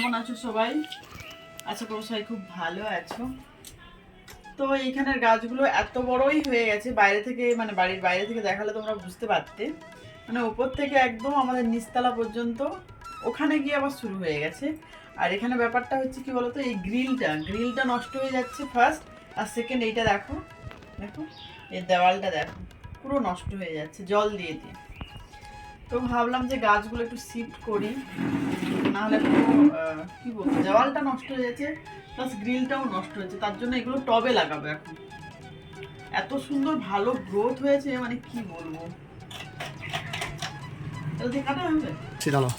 কেমন আছো সবাই? আশা করো সবাই খুব ভালো আছো। তো এইখানের গাছগুলো এত বড়ই হয়ে গেছে, বাইরে থেকে মানে বাড়ির বাইরে থেকে দেখালে তোমরা বুঝতে পারতে। মানে ওপর থেকে একদম আমাদের নিচতলা পর্যন্ত ওখানে গিয়ে আবার শুরু হয়ে গেছে। আর এখানে ব্যাপারটা হচ্ছে কি বলতো, এই গ্রিলটা গ্রিলটা নষ্ট হয়ে যাচ্ছে ফার্স্ট আর সেকেন্ড এইটা দেখো দেখো, এই দেওয়ালটা দেখো, পুরো নষ্ট হয়ে যাচ্ছে, জল দিয়ে দিয়ে। তো ভাবলাম যে গাছগুলো একটু শিফট করি। নাহলে পুরো আহ, কি বলব দেওয়ালটা নষ্ট হয়ে যাচ্ছে প্লাস গ্রিলটাও নষ্ট হয়েছে তার জন্য এগুলো টবে লাগাবো এখন। এত সুন্দর ভালো গ্রোথ হয়েছে মানে কি বলব। এটা কাটা হবে? দাঁড়াও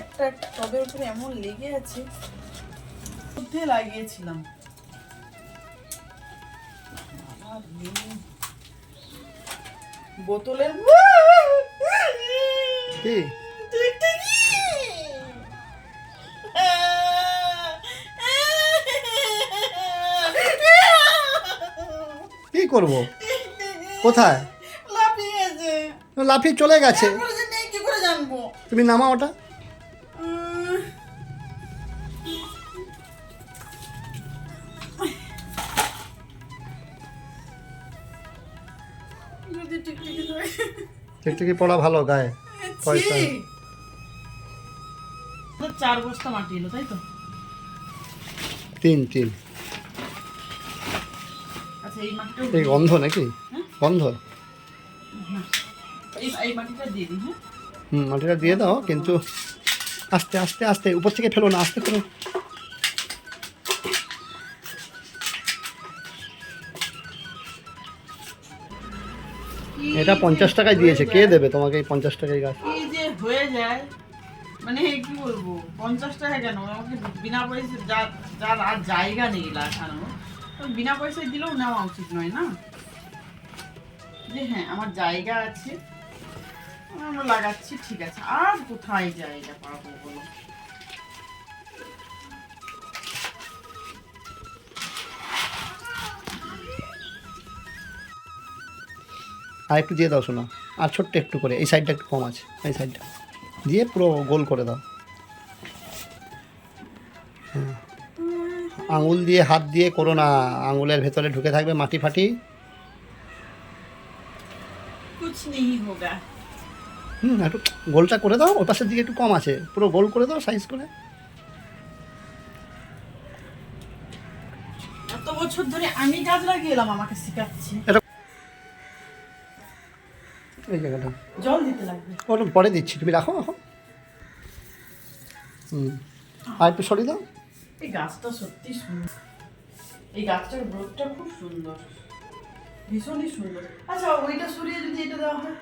একটা টবের উপরে এমন লেগে আছে মধ্যে লাগিয়েছিলাম। বোতলের কি? করব? কোথায়? লাফিয়ে চলে গেছে। তুমি নামা ওটা। টিকটিকি পড়া ভালো গায়ে। পয়সা। চার বস্তা মাটি এলো তাই তো? তিন তিন। আচ্ছা এই মাটিটা এই গন্ধ নাকি? গন্ধ? এই এই মাটিটা দিয়ে দিই হ্যাঁ? হুম মাটিটা দিয়ে দাও কিন্তু আস্তে আস্তে আস্তে। উপর থেকে ফেলো না আস্তে ফেলো এটা পঞ্চাশ টাকায় দিয়েছে। কে দেবে তোমাকে এই পঞ্চাশ টাকায় গাছ? কি যে হয়ে যায় মানে কি বলব, পঞ্চাশ টাকা কেন? আমাকে বিনা পয়সা যা, যার আর জায়গা নেই লাগানো তো বিনা পয়সায় দিলেও নেওয়া উচিত নয় না? যে হ্যাঁ আমার জায়গা আছে, আমরা লাগাচ্ছি, ঠিক আছে। আর কোথায় জায়গা পাবো বলো? আর একটু দিয়ে দাও শোনো। আর ছোট্ট একটু করে এই সাইডটা একটু কম আছে এই সাইডটা দিয়ে পুরো গোল করে দাও। হ্যাঁ। আঙুল দিয়ে হাত দিয়ে করো না। আঙুলের ভেতরে ঢুকে থাকবে মাটি ফাটি। হুম একটু গোলটা করে দাও ওর পাশের দিকে একটু কম আছে। পুরো গোল করে দাও সাইজ করে। এত বছর ধরে আমি গাছ লাগিয়ে এলাম আমাকে শেখাচ্ছে। এই জায়গাটা। জল দিতে লাগবে। ওটা পরে দিচ্ছি তুমি রাখো এখন হুম। আর একটু সরিয়ে দাও। এই গাছটা সত্যি সুন্দর। এই গাছটার গ্রোথটা খুব সুন্দর। ভীষণই সুন্দর। আচ্ছা ওইটা সরিয়ে যদি এটা দেওয়া হয়?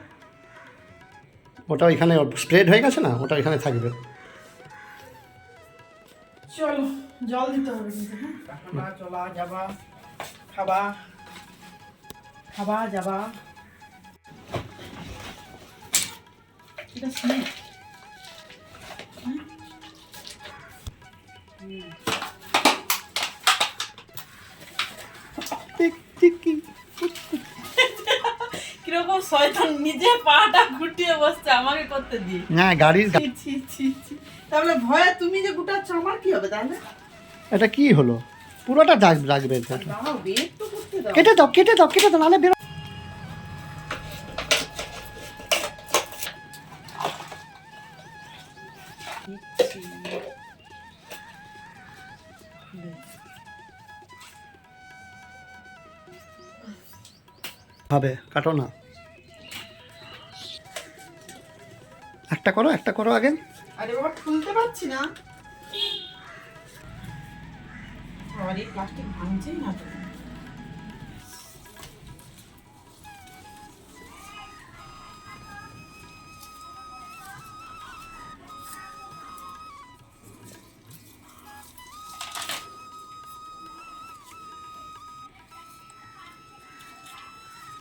ওটা ওইখানে স্প্রেড হয়ে গেছে না? ওটা ওইখানে থাকবে। চলো জল দিতে হবে কিন্তু হ্যাঁ? চলা যাবা খাবা। খাবা যাবা। এটা স্নেক কীরকম শয়তান নিজে পাটা গুটিয়ে বসছে আমাকে করতে দিয়ে হ্যাঁ গাড়ির ছি ছি তাহলে ভয়ে তুমি যে গুটাচ্ছ আমার কি হবে তাহলে এটা কি হলো? পুরোটা রাখবে কেটে দাও কেটে দাও কেটে দাও নাহলে বেরো হবে কাটো না। একটা করো একটা করো আগে। আরে বাবা, খুলতে পারছি না। এই প্লাস্টিক ভাঙছেই না তো।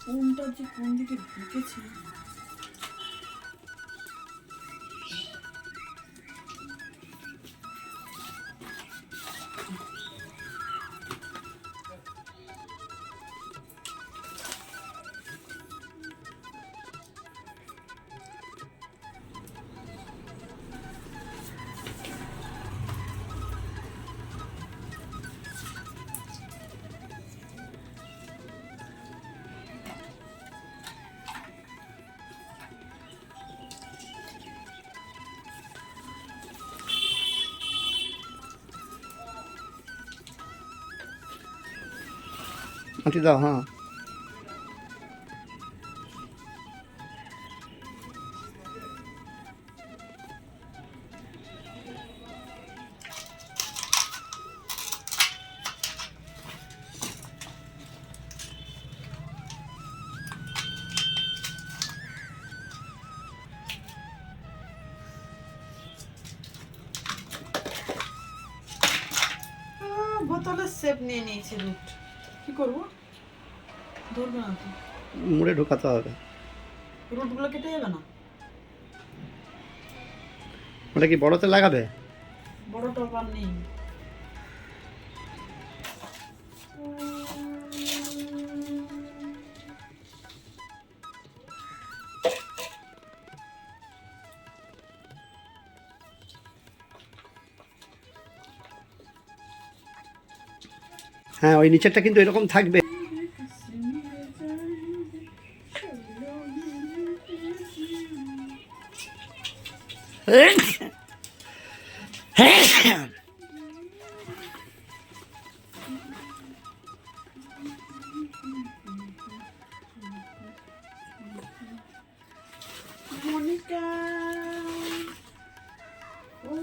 কোনটা যে কোন দিকে ঢুকেছে মাটি দাও হ্যাঁ। বোতলের শেপ নিয়ে নিয়েছে রুট কি করব? ধরবে না মুড়ে ঢোকাতে হবে। রুটগুলো কেটে যাবে না? ওটা কি বড়তে লাগাবে? বড় টপ আর নেই। হ্যাঁ ওই নিচেরটা কিন্তু এরকম থাকবে।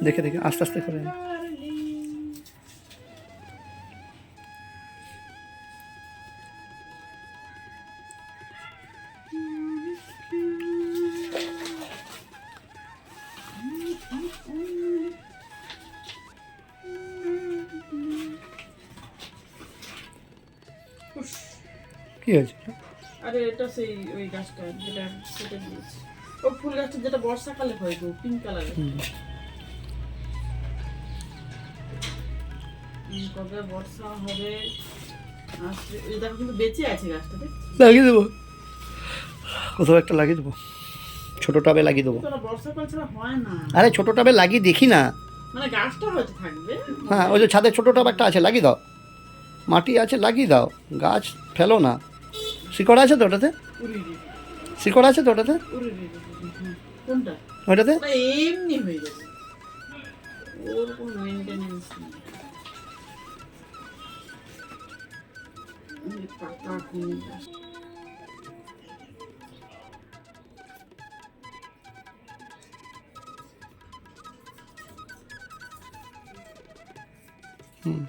দেখে দেখে আস্তে আস্তে করে। কি হয়েছে? আরে এটা সেই ওই গাছটা যেটা কেটে দিয়েছে। ও ফুল গাছটা যেটা বর্ষাকালে হয় গো পিঙ্ক কালারের। কবে বর্ষা হবে আসবে এই দেখো কিন্তু বেঁচে আছে গাছটা লাগিয়ে দেবো। কোথাও একটা লাগিয়ে দেবো। ছোটো টবে লাগিয়ে দেবো। আরে ছোটো টবে লাগিয়ে দেখি না। মানে গাছটা হয়তো থাকবে। হ্যাঁ ওই যে ছাদের ছোটো টব একটা আছে লাগিয়ে দাও। মাটি আছে, লাগিয়ে দাও। গাছ ফেলো না। শিকড় আছে তো ওটাতে? শিকড় আছে তো ওটাতে? ওটাতে। হুম।